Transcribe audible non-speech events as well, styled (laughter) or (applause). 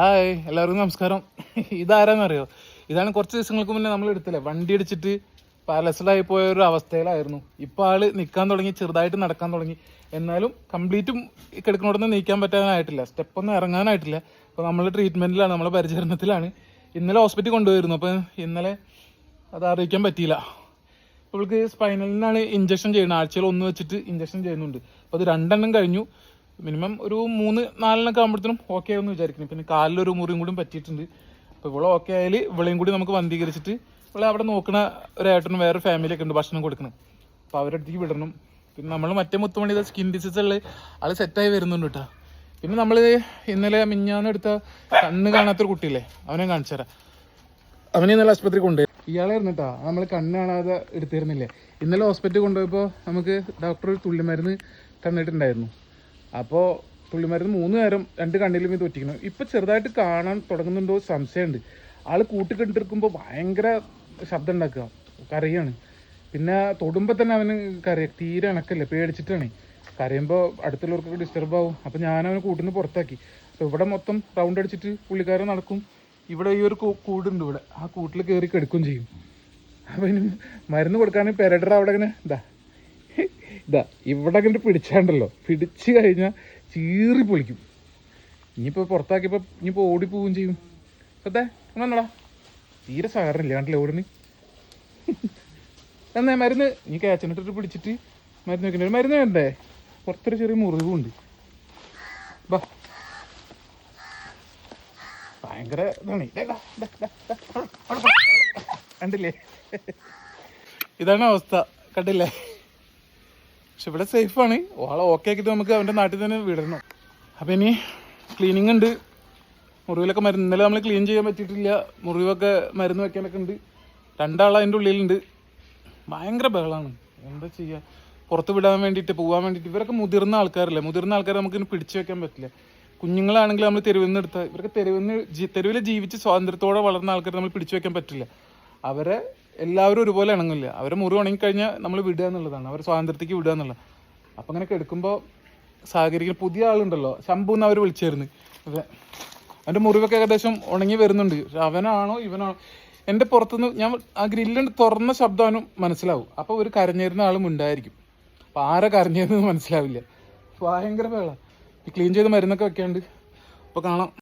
Hi എല്ലാവർക്കും നമസ്കാരം. ഇതാരാന്നറിയോ? ഇതാണ് കുറച്ച് ദിവസങ്ങൾക്ക് മുന്നേ നമ്മൾ എടുത്തില്ലേ? വണ്ടി അടിച്ചിട്ട് പാലസിലായി പോയ ഒരു അവസ്ഥയിലായിരുന്നു. ഇപ്പോൾ ആൾ നിൽക്കാൻ തുടങ്ങി ചെറുതായിട്ട് നടക്കാൻ തുടങ്ങി. എന്നാലും കംപ്ലീറ്റും കിടക്കണോടൊന്ന് നീക്കാൻ പറ്റാനായിട്ടില്ല. സ്റ്റെപ്പൊന്നും ഇറങ്ങാനായിട്ടില്ല. അപ്പോൾ നമ്മൾ ട്രീറ്റ്മെന്റിലാണ് നമ്മളെ പരിചരണത്തിലാണ്. ഇന്നലെ ഹോസ്പിറ്റലിൽ കൊണ്ടുപോയിരുന്നു. അപ്പോൾ ഇന്നലെ അത് അറിയിക്കാൻ പറ്റിയില്ല. ഇവൾക്ക് സ്പൈനലിനാണ് ഇഞ്ചക്ഷൻ ചെയ്യുന്നത്. ആഴ്ചയിൽ ഒന്ന് വെച്ചിട്ട് ഇഞ്ചക്ഷൻ ചെയ്യുന്നുണ്ട്. അപ്പോൾ അത് രണ്ടെണ്ണം കഴിഞ്ഞു. മിനിമം ഒരു മൂന്ന് നാലിനൊക്കെ ആകുമ്പോഴത്തേനും ഓക്കെ ആവുമെന്ന് വിചാരിക്കുന്നു. പിന്നെ കാലിലൊരു മുറിയും കൂടി പറ്റിയിട്ടുണ്ട്. അപ്പോൾ ഇവിടെ ഓക്കെ ആയാൽ ഇവളെയും കൂടി നമുക്ക് വന്ധീകരിച്ചിട്ട് ഇവളെ അവിടെ നോക്കുന്ന ഒരു ഏട്ടനും വേറെ ഫാമിലിയൊക്കെ ഉണ്ട് ഭക്ഷണം കൊടുക്കണം. അപ്പോൾ അവരുടെ അടുത്തേക്ക് വിടണം. പിന്നെ നമ്മൾ മറ്റേ മുത്തുമണി സ്കിൻ ഡിസീസ് ഉള്ള ആൾ സെറ്റായി വരുന്നുണ്ട് കേട്ടോ പിന്നെ നമ്മൾ ഇന്നലെ മിഞ്ഞാന്ന് എടുത്ത കണ്ണ് കാണാത്തൊരു കുട്ടിയില്ലേ അവനെ കാണിച്ചു തരാം. അവനെ ഇന്നലെ ആശുപത്രി കൊണ്ടുപോയി. ഇയാളായിരുന്നു കേട്ടോ നമ്മൾ കണ്ണ് കാണാതെ എടുത്തിരുന്നില്ലേ. ഇന്നലെ ഹോസ്പിറ്റലിൽ കൊണ്ടുപോയപ്പോൾ നമുക്ക് ഡോക്ടർ ഒരു തുള്ളിമരുന്ന് തന്നിട്ടുണ്ടായിരുന്നു. അപ്പോൾ തുള്ളിമരുന്ന് മൂന്ന് നേരം രണ്ട് കണ്ണിലും ഇത് ഒറ്റിക്കണം ഇപ്പം ചെറുതായിട്ട് കാണാൻ തുടങ്ങുന്നുണ്ടോ സംശയമുണ്ട്. ആൾ കൂട്ടിക്കെട്ടിരിക്കുമ്പോൾ ഭയങ്കര ശബ്ദം ഉണ്ടാക്കുക. കരയാണ്. പിന്നെ തൊടുമ്പോൾ തന്നെ അവന് കരയ തീരെ ഇണക്കല്ലേ പേടിച്ചിട്ടാണ്. കരയുമ്പോൾ അടുത്തുള്ളവർക്കൊക്കെ ഡിസ്റ്റർബ് ആവും. അപ്പോൾ ഞാൻ അവനെ കൂട്ടിൽ നിന്ന് പുറത്താക്കി. അപ്പോൾ ഇവിടെ മൊത്തം റൗണ്ട് അടിച്ചിട്ട് പുള്ളിക്കാരൻ നടക്കും. ഇവിടെ ഈ ഒരു കൂടുണ്ട് ഇവിടെ. ആ കൂട്ടിൽ കയറി കിടക്കുകയും ചെയ്യും. അപ്പം ഇനി മരുന്ന് കൊടുക്കാൻ പെരഡർ അവിടെ ഇങ്ങനെ ഇതാ ഇതാ ഇവിടെ കണ്ട് പിടിച്ചാണ്ടല്ലോ. പിടിച്ച് കഴിഞ്ഞാൽ ചീറി പൊളിക്കും. ഇനിയിപ്പോൾ പുറത്താക്കിയപ്പോൾ ഇനിയിപ്പോൾ ഓടിപ്പോവുകയും ചെയ്യും. അതെ ഒന്നടാ തീരെ സഹകരണമില്ല കണ്ടില്ലേ ഓടിന് (laughs) എന്നാ മരുന്ന്? നീ കാച്ചനിട്ടിട്ട് പിടിച്ചിട്ട് മരുന്ന് വെക്കണ്ട? മരുന്ന് വേണ്ടേ? പുറത്തൊരു ചെറിയ മുറിവുണ്ട്. ബാ. ഭയങ്കര ഇതാണ്. കണ്ടില്ലേ? (laughs) ഇതാണ് അവസ്ഥ. കണ്ടില്ലേ? പക്ഷെ ഇവിടെ സേഫാണ് ഓളെ ഓക്കെ ആക്കിയിട്ട് നമുക്ക് അവന്റെ നാട്ടിൽ തന്നെ വിടണം. അപ്പം ഇനി ക്ലീനിങ് ഉണ്ട്. മുറിവിലൊക്കെ മരുന്ന് ഇന്നലെ നമ്മൾ ക്ലീൻ ചെയ്യാൻ പറ്റിയിട്ടില്ല. മുറിവൊക്കെ മരുന്ന് വെക്കാനൊക്കെ ഉണ്ട്. രണ്ടാൾ അതിന്റെ ഉള്ളിലുണ്ട്. ഭയങ്കര ബഹളമാണ് എന്താ ചെയ്യുക പുറത്ത് വിടാൻ വേണ്ടിയിട്ട് പോകാൻ വേണ്ടിയിട്ട് ഇവരൊക്കെ മുതിർന്ന ആൾക്കാരല്ലേ? മുതിർന്ന ആൾക്കാരെ നമുക്കിന് പിടിച്ചു വെക്കാൻ പറ്റില്ല. കുഞ്ഞുങ്ങളാണെങ്കിൽ നമ്മൾ തെരുവിൽ നിന്ന് എടുത്താൽ ഇവരൊക്കെ തെരുവിൽ നിന്ന് തെരുവിൽ ജീവിച്ച് സ്വാതന്ത്ര്യത്തോടെ വളർന്ന ആൾക്കാരെ നമ്മൾ പിടിച്ചു വെക്കാൻ പറ്റില്ല. അവരെ എല്ലാവരും ഒരുപോലെ ഇണങ്ങില്ല. അവരെ മുറി ഉണങ്ങിക്കഴിഞ്ഞാൽ നമ്മൾ വിടുക എന്നുള്ളതാണ്. അവരെ സ്വാതന്ത്ര്യത്തേക്ക് വിടുക എന്നുള്ളത് അപ്പം അങ്ങനെയൊക്കെ എടുക്കുമ്പോൾ സഹകരിക്കുന്ന പുതിയ ആളുണ്ടല്ലോ. ശംഭു എന്ന് അവർ വിളിച്ചായിരുന്നു. അതെ അവന്റെ മുറിവൊക്കെ ഏകദേശം ഉണങ്ങി വരുന്നുണ്ട്. പക്ഷെ അവനാണോ ഇവനാണോ? എന്റെ പുറത്തുനിന്ന് ഞാൻ ആ ഗ്രില്ല് തുറന്ന ശബ്ദം അവനും മനസ്സിലാവും. അപ്പോൾ ഒരു കരഞ്ഞിരുന്ന ആളും ഉണ്ടായിരിക്കും. അപ്പോൾ ആരെ കരഞ്ഞതെന്ന് മനസ്സിലാവില്ല. ഭയങ്കര വേള ക്ലീൻ ചെയ്ത് മരുന്നൊക്കെ വെക്കാണ്ട്. അപ്പോൾ കാണാം.